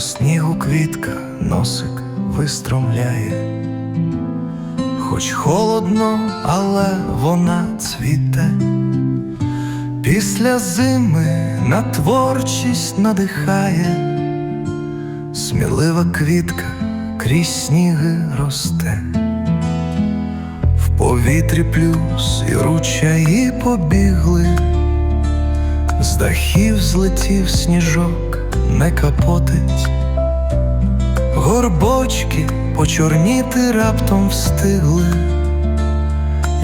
снігу квітка носик вистромляє, хоч холодно, але вона цвіте. Після зими на творчість надихає, смілива квітка крізь сніги росте, в повітрі плюс і ручаї побігли, з дахів злетів сніжок, не капотить, горбочки почорніти раптом встигли,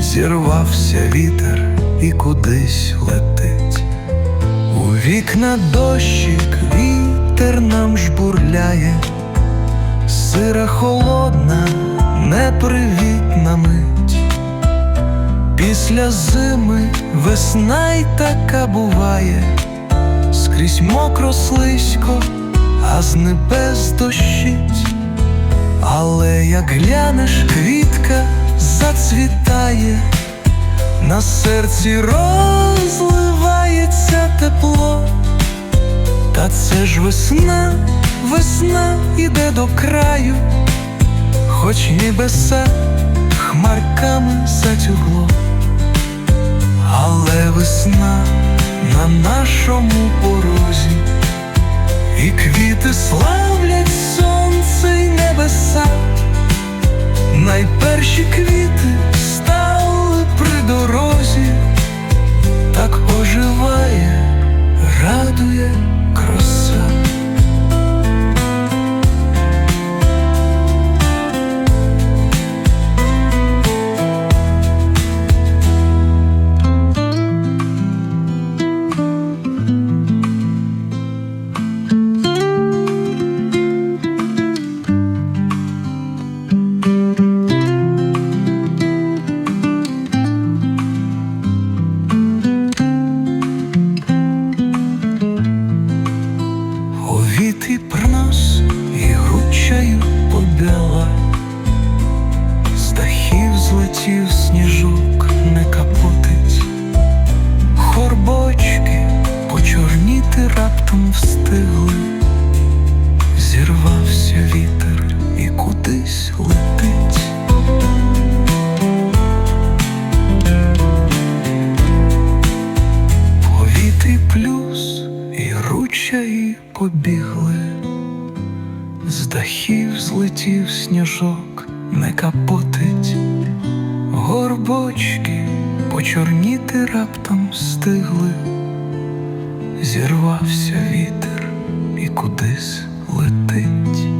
зірвався вітер і кудись летить. У вікна дощик вітер нам жбурляє, сира холодна, непривітна мить. Після зими весна й така буває, скрізь мокро слизько, а з небес дощить. Але як глянеш, квітка зацвітає, на серці розливається тепло, та це ж весна, весна іде до краю, хоч небеса хмарками затягло, нашому порозі, і квіти славлять раптом встигли, зірвався вітер і кудись летить. Повітрі плюс і ручаї побігли, з дахів злетів сніжок, не капотить, горбочки почорніти раптом стигли, зірвався вітер і кудись летить.